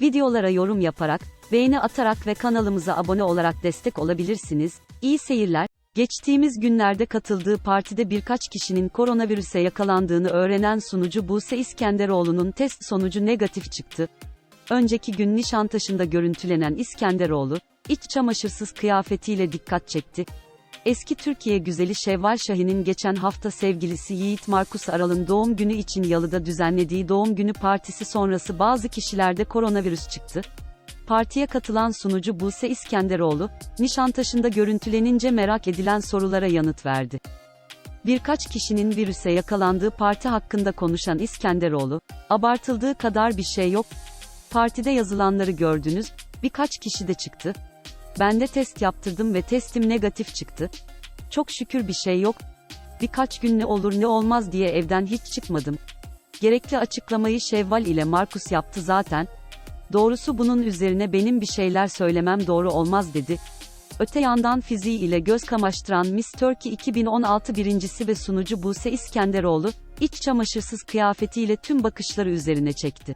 Videolara yorum yaparak, beğeni atarak ve kanalımıza abone olarak destek olabilirsiniz. İyi seyirler. Geçtiğimiz günlerde katıldığı partide birkaç kişinin koronavirüse yakalandığını öğrenen sunucu Buse İskenderoğlu'nun test sonucu negatif çıktı. Önceki gün Nişantaşı'nda görüntülenen İskenderoğlu, iç çamaşırsız kıyafetiyle dikkat çekti. Eski Türkiye güzeli Şevval Şahin'in geçen hafta sevgilisi Yiğit Markus Aral'ın doğum günü için Yalı'da düzenlediği doğum günü partisi sonrası bazı kişilerde koronavirüs çıktı. Partiye katılan sunucu Buse İskenderoğlu, Nişantaşı'nda görüntülenince merak edilen sorulara yanıt verdi. Birkaç kişinin virüse yakalandığı parti hakkında konuşan İskenderoğlu, abartıldığı kadar bir şey yok. Partide yazılanları gördünüz, birkaç kişi de çıktı. Ben de test yaptırdım ve testim negatif çıktı. Çok şükür bir şey yok. Birkaç gün ne olur ne olmaz diye evden hiç çıkmadım. Gerekli açıklamayı Şevval ile Markus yaptı zaten. Doğrusu bunun üzerine benim bir şeyler söylemem doğru olmaz dedi. Öte yandan fiziği ile göz kamaştıran Miss Turkey 2016 birincisi ve sunucu Buse İskenderoğlu, iç çamaşırsız kıyafetiyle tüm bakışları üzerine çekti.